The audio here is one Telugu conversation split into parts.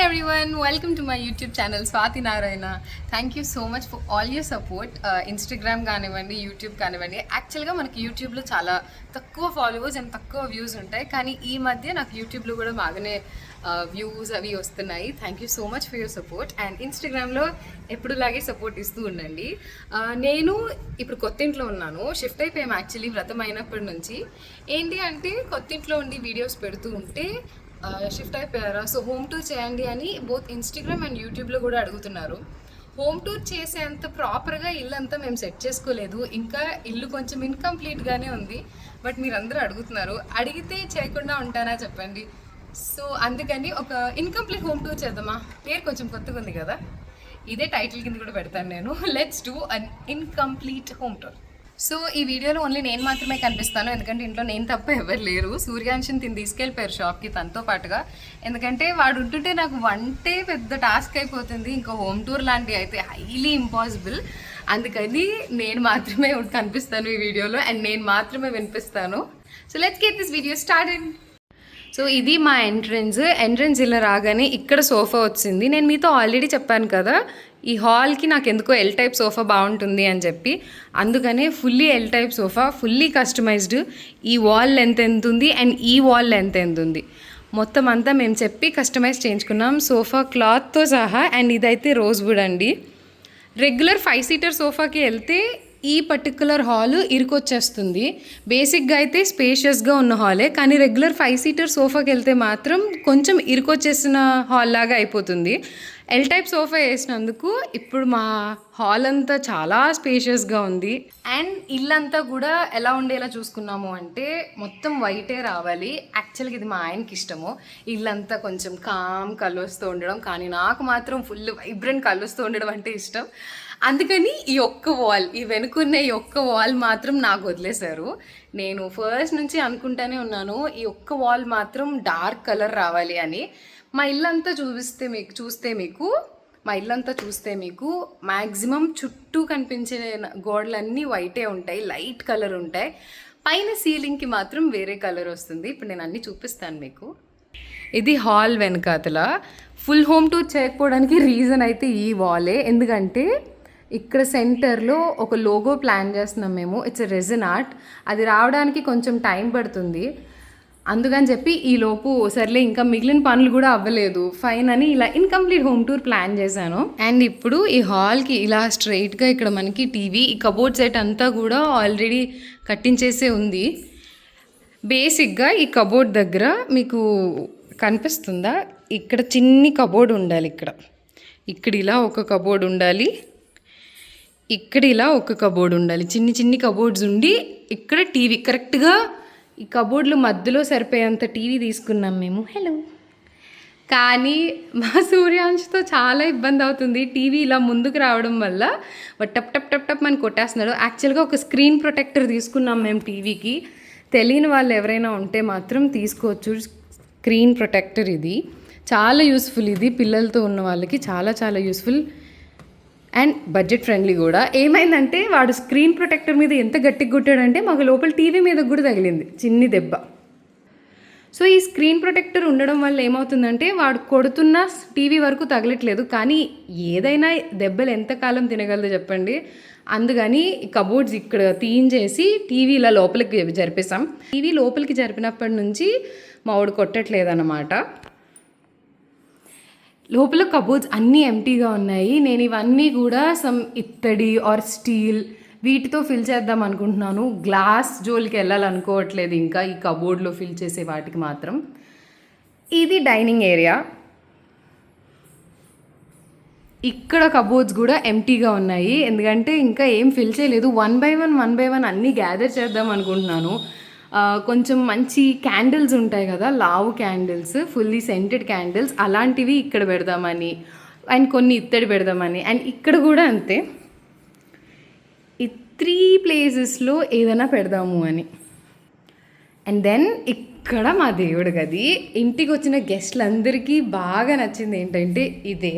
Hi everyone welcome to my YouTube channel Swathi Narayana thank you so much for all your support Instagram కానివ్వండి యూట్యూబ్ కానివ్వండి. యాక్చువల్గా మనకి యూట్యూబ్లో చాలా తక్కువ ఫాలోవర్స్ అండ్ తక్కువ వ్యూస్ ఉంటాయి. కానీ ఈ మధ్య నాకు యూట్యూబ్లో కూడా బాగానే uh, వ్యూస్ అవి వస్తున్నాయి. Thank you so much for your support and ఇన్స్టాగ్రామ్లో ఎప్పుడులాగే సపోర్ట్ ఇస్తూ ఉండండి. Uh, నేను ఇప్పుడు కొత్త ఇంట్లో ఉన్నాను. షిఫ్ట్ అయిపోయాము యాక్చువల్లీ వ్రతం అయినప్పటి నుంచి. ఏంటి అంటే కొత్త ఇంట్లో ఉండి వీడియోస్ పెడుతూ ఉంటే షిఫ్ట్ అయిపోయారా? సో హోమ్ టూర్ చేయండి అని బోత్ ఇన్స్టాగ్రామ్ అండ్ యూట్యూబ్లో కూడా అడుగుతున్నారు. హోమ్ టూర్ చేసేంత ప్రాపర్గా ఇల్లు అంతా మేము సెట్ చేసుకోలేదు. ఇంకా ఇల్లు కొంచెం ఇన్కంప్లీట్గానే ఉంది. బట్ మీరందరూ అడుగుతున్నారు. అడిగితే చేయకుండా ఉంటానా చెప్పండి. సో అందుకని ఒక ఇన్కంప్లీట్ హోమ్ టూర్ చేద్దామా? పేరు కొంచెం కొత్తగా ఉంది కదా. ఇదే టైటిల్ కింద కూడా పెడతాను నేను. Let's do an incomplete home tour so ఈ వీడియోలో ఓన్లీ నేను మాత్రమే కనిపిస్తాను. ఎందుకంటే ఇంట్లో నేను తప్ప ఎవరు లేరు. సూర్యాంశన్ తిని తీసుకెళ్ళిపోయారు షాప్కి తనతో పాటుగా. ఎందుకంటే వాడు ఉంటుంటే నాకు వంటే పెద్ద టాస్క్ అయిపోతుంది. ఇంకా హోమ్ టూర్ లాంటివి అయితే హైలీ ఇంపాసిబుల్ అందుకని నేను మాత్రమే కనిపిస్తాను ఈ వీడియోలో. అండ్ నేను మాత్రమే వినిపిస్తాను. So let's get this video started so ఇది మా ఎంట్రన్స్ ఎంట్రన్స్ ఇలా రాగానే ఇక్కడ సోఫా వచ్చింది. నేను మీతో ఆల్రెడీ చెప్పాను కదా ఈ హాల్కి నాకు ఎందుకో ఎల్ టైప్ సోఫా బాగుంటుంది అని చెప్పి. అందుకనే fully L type sofa fully customised ఈ వాల్ లెంత్ ఎంత ఉంది అండ్ ఈ వాల్ లెంత్ ఎంత ఉంది. మొత్తం అంతా మేము చెప్పి కస్టమైజ్ చేయించుకున్నాం. సోఫా క్లాత్తో సహా అండ్ ఇదైతే రోజ్ వుడ్ అండి. రెగ్యులర్ ఫైవ్ సీటర్ సోఫాకి వెళ్తే ఈ పర్టికులర్ హాల్ ఇరుకొచ్చేస్తుంది. బేసిక్గా అయితే స్పేషియస్గా ఉన్న హాలే కానీ రెగ్యులర్ ఫైవ్ సీటర్ సోఫాకి వెళ్తే మాత్రం కొంచెం ఇరుకొచ్చేసిన హాల్ లాగా అయిపోతుంది. ఎల్ టైప్ సోఫా వేసినందుకు ఇప్పుడు మా హాల్ అంతా చాలా స్పేషియస్గా ఉంది. అండ్ ఇల్లంతా కూడా ఎలా ఉండేలా చూసుకున్నాము అంటే మొత్తం వైటే రావాలి. యాక్చువల్గా ఇది మా ఆయనకి ఇష్టము. ఇల్లంతా కొంచెం కామ్ కలుస్తూ ఉండడం కానీ నాకు మాత్రం ఫుల్ వైబ్రెంట్ కలుస్తూ ఉండడం అంటే ఇష్టం. అందుకని ఈ ఒక్క వాల్ ఈ వెనుకున్న ఈ ఒక్క వాల్ మాత్రం నాకు వదిలేశారు. నేను ఫస్ట్ నుంచి అనుకుంటానే ఉన్నాను ఈ ఒక్క వాల్ మాత్రం డార్క్ కలర్ రావాలి అని. మా ఇల్లంతా చూపిస్తే మీకు చూస్తే మీకు మా ఇల్లంతా చూస్తే మీకు మ్యాక్సిమం చుట్టూ కనిపించే గోడలన్నీ వైటే ఉంటాయి లైట్ కలర్ ఉంటాయి. పైన సీలింగ్కి మాత్రం వేరే కలర్ వస్తుంది. ఇప్పుడు నేను అన్నీ చూపిస్తాను మీకు. ఇది హాల్ వెనకాతల. ఫుల్ హోమ్ టూర్ చేయకపోవడానికి రీజన్ అయితే ఈ వాలే ఎందుకంటే ఇక్కడ సెంటర్లో ఒక లోగో ప్లాన్ చేస్తున్నాం మేము. ఇట్స్ రెజన్ ఆర్ట్ అది రావడానికి కొంచెం టైం పడుతుంది. అందుకని చెప్పి ఈ లోపు సర్లే ఇంకా మిగిలిన పనులు కూడా అవ్వలేదు. ఫైన్ అని ఇలా ఇన్కంప్లీట్ హోమ్ టూర్ ప్లాన్ చేశాను. అండ్ ఇప్పుడు ఈ హాల్కి ఇలా స్ట్రైట్గా ఇక్కడ మనకి టీవీ ఈ కబోర్డ్ సెట్ అంతా కూడా ఆల్రెడీ కట్టించేసే ఉంది. బేసిక్గా ఈ కబోర్డ్ దగ్గర మీకు కనిపిస్తుందా? ఇక్కడ చిన్ని కబోర్డ్ ఉండాలి ఇక్కడ. ఇక్కడ ఇలా ఒక కబోర్డ్ ఉండాలి. ఇక్కడ ఇలా ఒక కబోర్డ్ ఉండాలి. చిన్ని చిన్ని కబోర్డ్స్ ఉండి ఇక్కడ టీవీ కరెక్ట్గా ఈ కబోర్డ్లు మధ్యలో సరిపోయేంత టీవీ తీసుకున్నాం మేము. హలో. కానీ మా సూర్యాంశతో చాలా ఇబ్బంది అవుతుంది. టీవీ ఇలా ముందుకు రావడం వల్ల టప్ టప్ టప్ టప్ అని కొట్టేస్తున్నాడు. యాక్చువల్గా ఒక స్క్రీన్ ప్రొటెక్టర్ తీసుకున్నాం మేము టీవీకి. తెలియని వాళ్ళు ఎవరైనా ఉంటే మాత్రం తీసుకోవచ్చు. స్క్రీన్ ప్రొటెక్టర్ ఇది. చాలా యూస్ఫుల్ ఇది. పిల్లలతో ఉన్న వాళ్ళకి చాలా చాలా యూస్ఫుల్. అండ్ బడ్జెట్ ఫ్రెండ్లీ కూడా. ఏమైందంటే వాడు స్క్రీన్ ప్రొటెక్టర్ మీద ఎంత గట్టిగా కొట్టాడంటే మాకు లోపల టీవీ మీద కూడా తగిలింది చిన్ని దెబ్బ. సో ఈ స్క్రీన్ ప్రొటెక్టర్ ఉండడం వల్ల ఏమవుతుందంటే వాడు కొడుతున్న టీవీ వరకు తగలట్లేదు కానీ ఏదైనా దెబ్బలు ఎంతకాలం తినగలదో చెప్పండి. అందుకని కబోర్డ్స్ ఇక్కడ తీయించేసి టీవీ ఇలా లోపలికి జరిపేశాం. టీవీ లోపలికి జరిపినప్పటి నుంచి మా వాడు కొట్టట్లేదు అన్నమాట లోపల కబోర్డ్స్ అన్నీ ఎంటీగా ఉన్నాయి. నేను ఇవన్నీ కూడా సమ్ ఇత్తడి ఆర్ స్టీల్ వీటితో ఫిల్ చేద్దాం అనుకుంటున్నాను. గ్లాస్ జోలికి వెళ్ళాలనుకోవట్లేదు ఇంకా. ఈ కబోర్డ్లో ఫిల్ చేసే వాటికి మాత్రం. ఇది డైనింగ్ ఏరియా ఇక్కడ కబోర్డ్స్ కూడా ఎంటీగా ఉన్నాయి. ఎందుకంటే ఇంకా ఏం ఫిల్ చేయలేదు. One by one one by one అన్నీ గ్యాదర్ చేద్దాం అనుకుంటున్నాను. కొంచెం మంచి క్యాండిల్స్ ఉంటాయి కదా లావు క్యాండిల్స్ ఫుల్లీ సెంటెడ్ క్యాండిల్స్ అలాంటివి ఇక్కడ పెడదామని అండ్ కొన్ని ఇత్తడి పెడదామని అండ్ ఇక్కడ కూడా అంతే. ఈ త్రీ ప్లేసెస్లో ఏదైనా పెడదాము అని. అండ్ దెన్ ఇక్కడ మా దేవుడు గది ఇంటికి వచ్చిన గెస్ట్లందరికీ బాగా నచ్చింది ఏంటంటే ఇదే.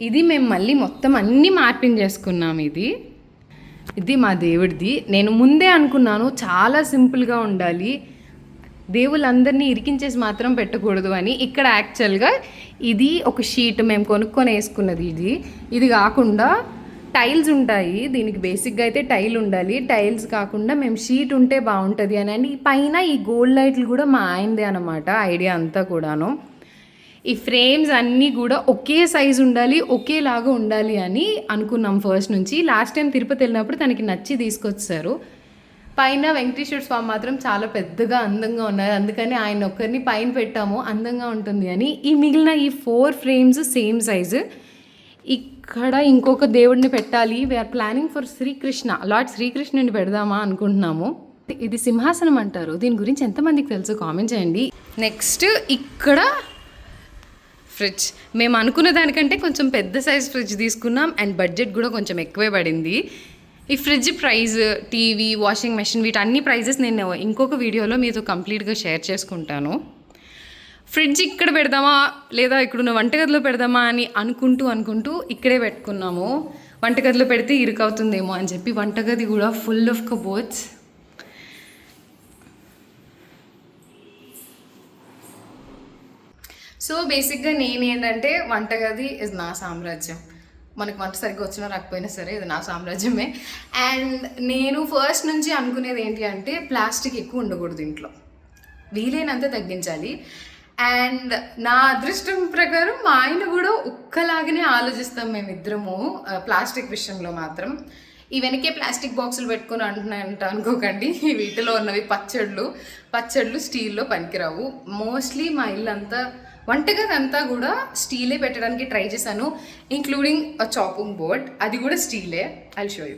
ఇది మేము మళ్ళీ మొత్తం అన్నీ మార్పింగ్ చేసుకున్నాం ఇది. ఇది మా దేవుడిది. నేను ముందే అనుకున్నాను చాలా సింపుల్గా ఉండాలి. దేవులందరినీ ఇరికించేసి మాత్రం పెట్టకూడదు అని. ఇక్కడ యాక్చువల్గా ఇది ఒక షీట్ మేము కొనుక్కొని వేసుకున్నది ఇది. ఇది కాకుండా టైల్స్ ఉంటాయి. దీనికి బేసిక్గా అయితే టైల్ ఉండాలి. టైల్స్ కాకుండా మేము షీట్ ఉంటే బాగుంటుంది అని. అని పైన ఈ గోల్డ్ లైట్లు కూడా మా ఆయనదే అనమాట ఐడియా అంతా కూడాను. ఈ ఫ్రేమ్స్ అన్నీ కూడా ఒకే సైజు ఉండాలి ఒకేలాగా ఉండాలి అని అనుకున్నాం ఫస్ట్ నుంచి. లాస్ట్ టైం తిరుపతి వెళ్ళినప్పుడు తనకి నచ్చి తీసుకొచ్చారు. పైన వెంకటేశ్వర స్వామి మాత్రం చాలా పెద్దగా అందంగా ఉన్నారు. అందుకని ఆయన ఒక్కరిని పైన పెట్టాము అందంగా ఉంటుంది అని. ఈ మిగిలిన ఈ ఫోర్ ఫ్రేమ్స్ సేమ్ సైజు ఇక్కడ ఇంకొక దేవుడిని పెట్టాలి. We are planning for Shri Krishna. Lord శ్రీకృష్ణుని పెడదామా అనుకుంటున్నాము. ఇది సింహాసనం అంటారు. దీని గురించి ఎంతమందికి తెలుసు? కామెంట్ చేయండి. నెక్స్ట్ ఇక్కడ ఫ్రిడ్జ్. మేము అనుకున్న దానికంటే కొంచెం పెద్ద సైజ్ ఫ్రిడ్జ్ తీసుకున్నాం అండ్ బడ్జెట్ కూడా కొంచెం ఎక్కువే పడింది. ఈ fridge price TV washing machine వీటన్ని prices నేను ఇంకొక వీడియోలో మీతో కంప్లీట్గా షేర్ చేసుకుంటాను. ఫ్రిడ్జ్ ఇక్కడ పెడదామా లేదా ఇక్కడున్న వంటగదిలో పెడదామా అని అనుకుంటూ అనుకుంటూ ఇక్కడే పెట్టుకున్నాము. వంటగదిలో పెడితే ఇరుకవుతుందేమో అని చెప్పి వంటగది కూడా ఫుల్ ఆఫ్ కబోర్డ్స్ సో బేసిక్గా నేను ఏంటంటే వంటగది ఇస్ నా సామ్రాజ్యం. మనకు వంట సరిగ్గా వచ్చినా రాకపోయినా సరే ఇది నా సామ్రాజ్యమే. అండ్ నేను ఫస్ట్ నుంచి అనుకునేది ఏంటి అంటే ప్లాస్టిక్ ఎక్కువ ఉండకూడదు ఇంట్లో. వీలైనంత తగ్గించాలి. అండ్ నా అదృష్టం ప్రకారం మా ఆయన కూడా ఒక్కలాగానే ఆలోచిస్తాం మేమిద్దరము ప్లాస్టిక్ విషయంలో మాత్రం. ఈ వెనకే ప్లాస్టిక్ బాక్సులు పెట్టుకొని అంటున్నాయంట అనుకోకండి. వీటిలో ఉన్నవి పచ్చళ్ళు. పచ్చళ్ళు స్టీల్లో పనికిరావు. మోస్ట్లీ మా ఇల్లు అంతా వంటగది అంతా కూడా స్టీలే పెట్టడానికి ట్రై చేశాను ఇంక్లూడింగ్ చాపింగ్ బోర్డ్ అది కూడా స్టీలే. ఐ షో యూ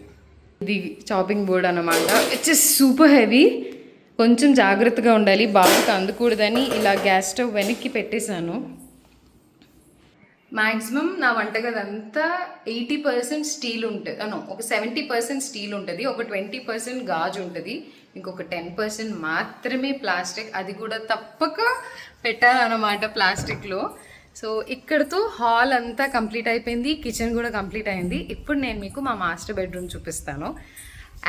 ఇది చాపింగ్ బోర్డ్ అనమాట ఇట్స్ సూపర్ హెవీ కొంచెం జాగ్రత్తగా ఉండాలి. బాగా అందకూడదని ఇలా గ్యాస్ స్టవ్ వెనక్కి పెట్టేశాను. మ్యాక్సిమం నా వంటగది అంతా ఎయిటీ పర్సెంట్ స్టీల్ ఉంటుంది. అను ఒక సెవెంటీ పర్సెంట్ స్టీల్ ఉంటుంది ఒక ట్వంటీ పర్సెంట్ గాజు ఉంటుంది ఇంకొక టెన్ పర్సెంట్ మాత్రమే ప్లాస్టిక్. అది కూడా తప్పక పెట్టాలన్నమాట ప్లాస్టిక్లో. సో ఇక్కడతో హాల్ అంతా కంప్లీట్ అయిపోయింది కిచెన్ కూడా కంప్లీట్ అయింది. ఇప్పుడు నేను మీకు మా మాస్టర్ బెడ్రూమ్ చూపిస్తాను.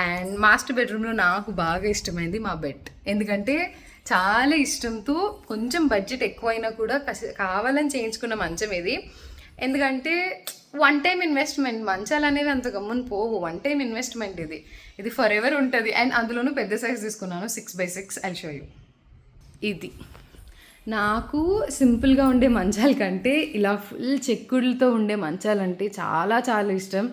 అండ్ మాస్టర్ బెడ్రూమ్లో నాకు బాగా ఇష్టమైంది మా బెడ్. ఎందుకంటే చాలా ఇష్టంతో కొంచెం బడ్జెట్ ఎక్కువైనా కూడా కావాలని చేయించుకున్న మంచం ఇది. ఎందుకంటే వన్ టైం ఇన్వెస్ట్మెంట్ మంచాలు అనేవి అంత గమ్మున పోవు. వన్ టైం ఇన్వెస్ట్మెంట్ ఇది. ఇది ఫర్ ఎవర్ ఉంటుంది. అండ్ అందులోనూ పెద్ద సైజ్ తీసుకున్నాను. Six by six I show you ఇది. నాకు సింపుల్గా ఉండే మంచాల కంటే ఇలా ఫుల్ చెక్కుడులతో ఉండే మంచాలంటే చాలా చాలా ఇష్టం.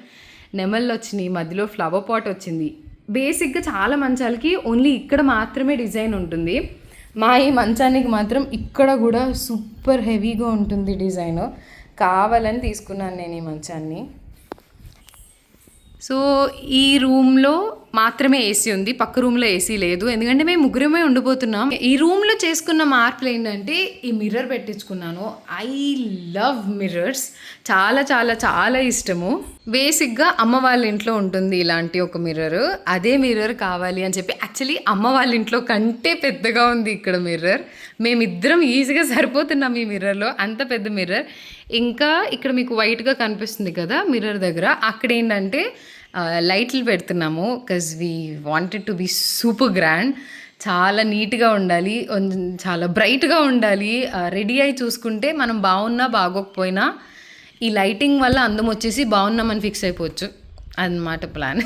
నెమళ్ళు వచ్చినాయి. మధ్యలో ఫ్లవర్ పాట్ వచ్చింది. బేసిక్గా చాలా మంచాలకి ఓన్లీ ఇక్కడ మాత్రమే డిజైన్ ఉంటుంది. మా ఈ మంచానికి మాత్రం ఇక్కడ కూడా సూపర్ హెవీగా ఉంటుంది డిజైన్. కావాలని తీసుకున్నాను నేను ఈ మంచాన్ని. సో ఈ రూమ్లో మాత్రమే ఏసీ ఉంది పక్క రూమ్లో ఏసీ లేదు. ఎందుకంటే మేము ముగ్గురమే ఉండిపోతున్నాం. ఈ రూమ్లో చేసుకున్న మార్పులు ఏంటంటే ఈ మిర్రర్ పెట్టించుకున్నాను. ఐ లవ్ మిర్రర్స్ చాలా చాలా చాలా ఇష్టము. బేసిక్గా అమ్మ వాళ్ళ ఇంట్లో ఉంటుంది ఇలాంటి ఒక మిర్రర్ అదే మిర్రర్ కావాలి అని చెప్పి యాక్చువల్లీ అమ్మ వాళ్ళ ఇంట్లో కంటే పెద్దగా ఉంది ఇక్కడ మిర్రర్ మేమిద్దరం ఈజీగా సరిపోతున్నాం ఈ మిర్రర్లో అంత పెద్ద మిర్రర్ ఇంకా ఇక్కడ మీకు వైట్గా కనిపిస్తుంది కదా మిర్రర్ దగ్గర. అక్కడ ఏంటంటే లైట్లు పెడుతున్నాము because we wanted to be super grand చాలా నీట్గా ఉండాలి చాలా బ్రైట్గా ఉండాలి. రెడీ అయి చూసుకుంటే మనం బాగున్నా బాగోకపోయినా ఈ లైటింగ్ వల్ల అందం వచ్చేసి బాగున్నామని ఫిక్స్ అయిపోవచ్చు అన్నమాట plan.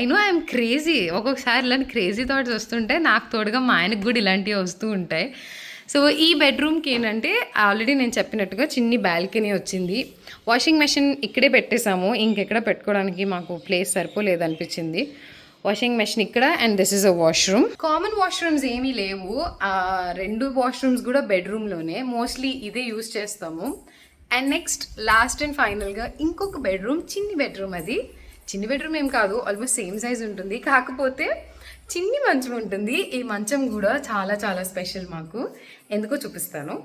I know I'm crazy ఒక్కొక్కసారి ఇలాంటి క్రేజీ థాట్స్ వస్తుంటే నాకు తోడుగా మా ఆయనకు కూడా ఇలాంటివి వస్తూ ఉంటాయి. సో ఈ బెడ్రూమ్కి ఏంటంటే ఆల్రెడీ నేను చెప్పినట్టుగా చిన్ని బాల్కనీ వచ్చింది. వాషింగ్ మెషిన్ ఇక్కడే పెట్టేశాము. ఇంకెక్కడ పెట్టుకోవడానికి మాకు ప్లేస్ సరిపోలేదు అనిపించింది వాషింగ్ మెషిన్ ఇక్కడ and this is a washroom common washrooms ఏమీ లేవు. ఆ రెండు వాష్రూమ్స్ కూడా బెడ్రూమ్లోనే మోస్ట్లీ ఇదే యూస్ చేస్తాము. అండ్ నెక్స్ట్ లాస్ట్ అండ్ ఫైనల్గా ఇంకొక బెడ్రూమ్ చిన్ని బెడ్రూమ్ అది. చిన్ని బెడ్రూమ్ ఏం కాదు ఆల్మోస్ట్ సేమ్ సైజ్ ఉంటుంది. కాకపోతే చిన్ని మంచం ఉంటుంది. ఈ మంచం కూడా చాలా చాలా స్పెషల్ మాకు. ఎందుకో చూపిస్తాను.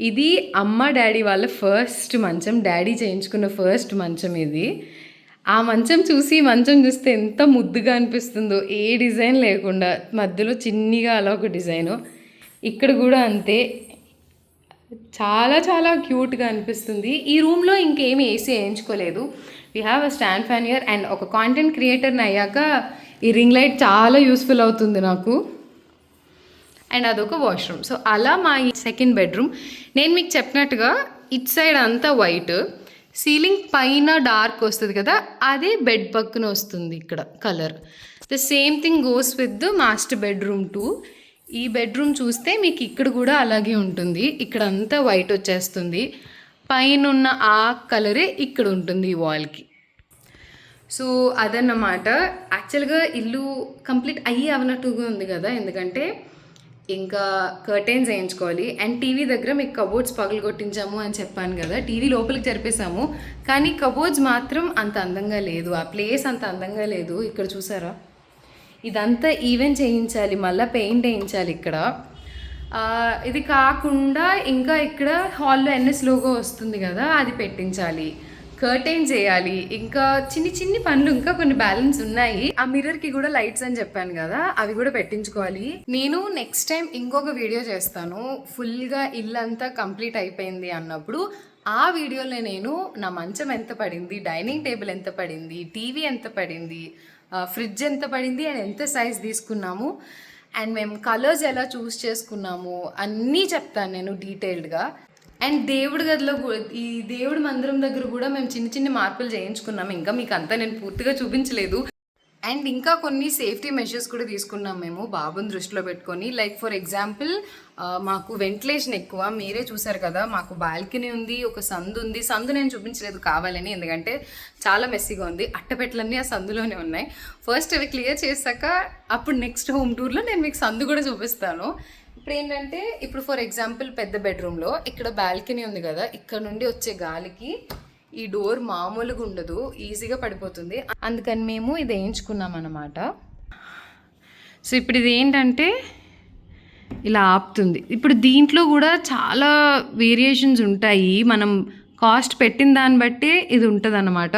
ఇది అమ్మ డాడీ వాళ్ళ ఫస్ట్ మంచం. డాడీ చేయించుకున్న ఫస్ట్ మంచం ఇది. ఆ మంచం చూసి మంచం చూస్తే ఎంత ముద్దుగా అనిపిస్తుందో. ఏ డిజైన్ లేకుండా మధ్యలో చిన్నిగా అలా ఒక డిజైను. ఇక్కడ కూడా అంతే. చాలా చాలా క్యూట్గా అనిపిస్తుంది. ఈ రూమ్లో ఇంకేమి AC వేయించుకోలేదు. We have a stand fan here and ఒక కాంటెంట్ క్రియేటర్ని అయ్యాక ఈ రింగ్ లైట్ చాలా యూస్ఫుల్ అవుతుంది నాకు. అండ్ అదొక వాష్రూమ్ సో అలా మా ఈ సెకండ్ బెడ్రూమ్ నేను మీకు చెప్పినట్టుగా ఇట్ సైడ్ అంతా వైట్ సీలింగ్ పైన డార్క్ వస్తుంది కదా అదే బెడ్ పక్కన వస్తుంది ఇక్కడ colour the same thing goes with the master bedroom too ఈ బెడ్రూమ్ చూస్తే మీకు ఇక్కడ కూడా అలాగే ఉంటుంది. ఇక్కడ అంతా వైట్ వచ్చేస్తుంది. పైన ఉన్న ఆ కలరే ఇక్కడ ఉంటుంది ఈ వాల్కి. సో అదన్నమాట. యాక్చువల్గా ఇల్లు కంప్లీట్ అయ్యి అవనట్టుగా ఉంది కదా. ఎందుకంటే ఇంకా కర్టెన్స్ వేయించుకోవాలి. అండ్ టీవీ దగ్గర మీకు కబోర్డ్స్ పగలు కొట్టించాము అని చెప్పాను కదా. టీవీ లోపలికి జరిపేసాము కానీ కబోర్డ్స్ మాత్రం అంత అందంగా లేదు. ఆ ప్లేస్ అంత అందంగా లేదు. ఇక్కడ చూసారా? ఇదంతా ఈవెన్ చేయించాలి మళ్ళీ పెయింట్ వేయించాలి ఇక్కడ. ఇది కాకుండా ఇంకా ఇక్కడ హాల్లో ఎన్ఎస్ లోగో వస్తుంది కదా అది పెట్టించాలి. కర్టైన్ చేయాలి. ఇంకా చిన్ని చిన్ని పనులు ఇంకా కొన్ని బ్యాలెన్స్ ఉన్నాయి. ఆ మిర్రర్కి కూడా లైట్స్ అని చెప్పాను కదా అవి కూడా పెట్టించుకోవాలి. నేను నెక్స్ట్ టైం ఇంకొక వీడియో చేస్తాను. ఫుల్గా ఇల్లు ఇల్లంతా కంప్లీట్ అయిపోయింది అన్నప్పుడు ఆ వీడియోలో నేను నా మంచం ఎంత పడింది డైనింగ్ టేబుల్ ఎంత పడింది టీవీ ఎంత పడింది ఫ్రిడ్జ్ ఎంత పడింది అండ్ ఎంత సైజ్ తీసుకున్నాము. అండ్ మేము కలర్స్ ఎలా చూస్ చేసుకున్నాము అన్నీ చెప్తాను నేను డీటెయిల్డ్గా. అండ్ దేవుడి గదిలో ఈ దేవుడి మందిరం దగ్గర కూడా మేము చిన్న చిన్న మార్పులు చేయించుకున్నాము. ఇంకా మీకు అంతా నేను పూర్తిగా చూపించలేదు. అండ్ ఇంకా కొన్ని సేఫ్టీ మెషర్స్ కూడా తీసుకున్నాం మేము బాబుని దృష్టిలో పెట్టుకొని. లైక్ ఫర్ ఎగ్జాంపుల్ మాకు వెంటిలేషన్ ఎక్కువ. మీరే చూసారు కదా మాకు బాల్కనీ ఉంది ఒక సందు ఉంది. సందు నేను చూపించలేదు కావాలని ఎందుకంటే చాలా మెస్సీగా ఉంది. అట్టపెట్టలన్నీ ఆ సందులోనే ఉన్నాయి. ఫస్ట్ అవి క్లియర్ చేశాక అప్పుడు నెక్స్ట్ హోమ్ టూర్లో నేను మీకు సందు కూడా చూపిస్తాను. ఇప్పుడు ఏంటంటే ఇప్పుడు ఫర్ ఎగ్జాంపుల్ పెద్ద బెడ్రూమ్లో ఇక్కడ బాల్కనీ ఉంది కదా ఇక్కడ నుండి వచ్చే గాలికి ఈ డోర్ మామూలుగా ఉండదు ఈజీగా పడిపోతుంది. అందుకని మేము ఇది వేయించుకున్నాం అన్నమాట. సో ఇప్పుడు ఇది ఏంటంటే ఇలా ఆపుతుంది. ఇప్పుడు దీంట్లో కూడా చాలా వేరియేషన్స్ ఉంటాయి. మనం కాస్ట్ పెట్టిన దాన్ని బట్టే ఇది ఉంటుంది అనమాట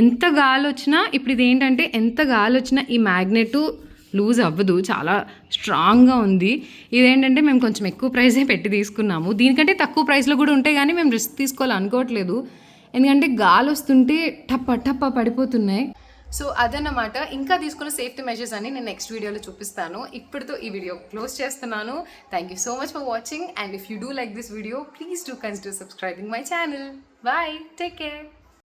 ఎంత గాలి వచ్చినా ఇప్పుడు ఇది ఏంటంటే ఎంత గాలి వచ్చినా ఈ మ్యాగ్నెట్ లూజ్ అవ్వదు. చాలా స్ట్రాంగ్గా ఉంది. ఇదేంటంటే మేము కొంచెం ఎక్కువ ప్రైజే పెట్టి తీసుకున్నాము. దీనికంటే తక్కువ ప్రైస్లో కూడా ఉంటాయి కానీ మేము రిస్క్ తీసుకోవాలి అనుకోవట్లేదు ఎందుకంటే గాలి వస్తుంటే టప్ప టప్ప పడిపోతున్నాయి. సో అదన్నమాట. ఇంకా తీసుకున్న సేఫ్టీ మెజర్స్ అని నేను నెక్స్ట్ వీడియోలో చూపిస్తాను. ఇప్పటితో ఈ వీడియో క్లోజ్ చేస్తున్నాను. Thank you so much for watching and if you do like this video please do consider subscribing my channel bye take care